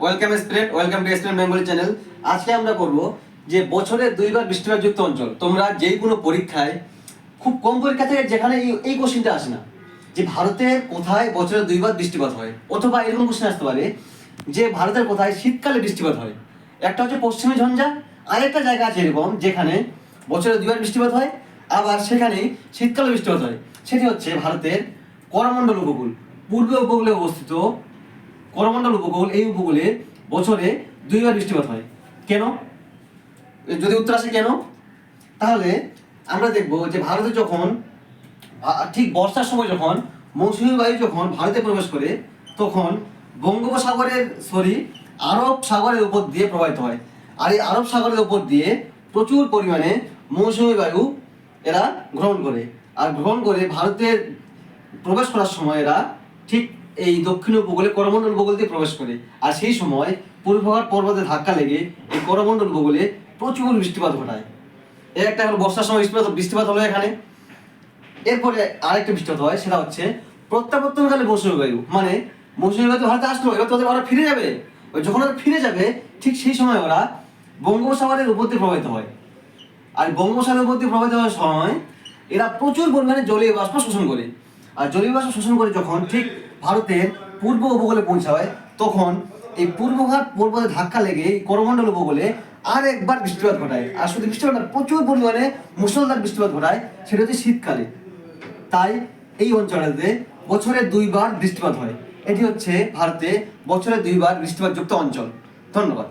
Welcome student welcome to student Bengali channel আজকে আমরা করব যে বছরে দুইবার বৃষ্টিপাত যুক্ত অঞ্চল। তোমরা যেই কোনো পরীক্ষায় খুব কম পরীক্ষা থেকে যেখানে এই- এই কোশ্চেনটা আসে না। যে ভারতের কোথায় বছরে দুইবার বৃষ্টিপাত হয়? অথবা এরকম কোশ্চেন আসতে পারে যে ভারতের কোথায় শীতকালে বৃষ্টিপাত হয়? একটা হচ্ছে পশ্চিমী ঝঞ্ঝা, আরেকটা জায়গা আছে এরকম যেখানে বছরে দুইবার বৃষ্টিপাত হয়, আবার সেখানে শীতকালে বৃষ্টিপাত হয়। সেটি হচ্ছে ভারতের করমণ্ডল উপকূল। পূর্ব উপকূলে অবস্থিত করমণ্ডল উপকূল এই উপকূলে বছরে দুইবার বৃষ্টিপাত হয়। কেন? যদি উত্তর আসে কেন? তাহলে আমরা দেখব যে ভারতে যখন ঠিক বর্ষার সময় যখন মৌসুমী বায়ু যখন ভারতে প্রবেশ করে, তখন বঙ্গোপসাগরের সরি আরব সাগরের উপর দিয়ে প্রবাহিত হয়। আর এই আরব সাগরের উপর দিয়ে প্রচুর পরিমাণে মৌসুমী বায়ু এরা গ্রহণ করে। আর গ্রহণ করে ভারতের প্রবেশ করার সময় এরা ঠিক এই দক্ষিণ উপকূলে করমণ্ডল উপকূল দিয়ে প্রবেশ করে। আর সেই সময় পূর্বঘাট পর্বতে ধাক্কা লেগে এই করমণ্ডল উপকূলে প্রচুর বৃষ্টিপাত ঘটায়। এর একটা হলো বর্ষার সময় বৃষ্টিপাত বৃষ্টিপাত হলো এখানে। এরপরে আরেকটা বৃষ্টিপাত হয়, সেটা হচ্ছে প্রত্যাবর্তনকালে মৌসুমী বায়ু মানে মৌসুমী বায়ু ভারতে আসলো এবার তো ওদের ওরা ফিরে যাবে। যখন ওরা ফিরে যাবে, ঠিক সেই সময় ওরা বঙ্গোপসাগরের উপর দিয়ে প্রবাহিত হয়। আর বঙ্গোপসাগরের উপর দিয়ে প্রবাহিত হওয়ার সময় এরা প্রচুর পরিমাণে জলীয় বাষ্প শোষণ করে। আর জলীয় বাষ্প শোষণ করে যখন ঠিক ভারতের পূর্ব উপকূলে পৌঁছায়, তখন এই পূর্বঘাট পর্বতে ধাক্কা লেগে এই করমণ্ডল উপকূলে আর একবার বৃষ্টিপাত ঘটায়। আর শুধু বৃষ্টিপাত প্রচুর পরিমাণে মুসলধার বৃষ্টিপাত ঘটায়, সেটা হচ্ছে শীতকালে। তাই এই অঞ্চলেতে বছরে দুইবার বৃষ্টিপাত হয়। এটি হচ্ছে ভারতে বছরে দুইবার বৃষ্টিপাতযুক্ত অঞ্চল। ধন্যবাদ।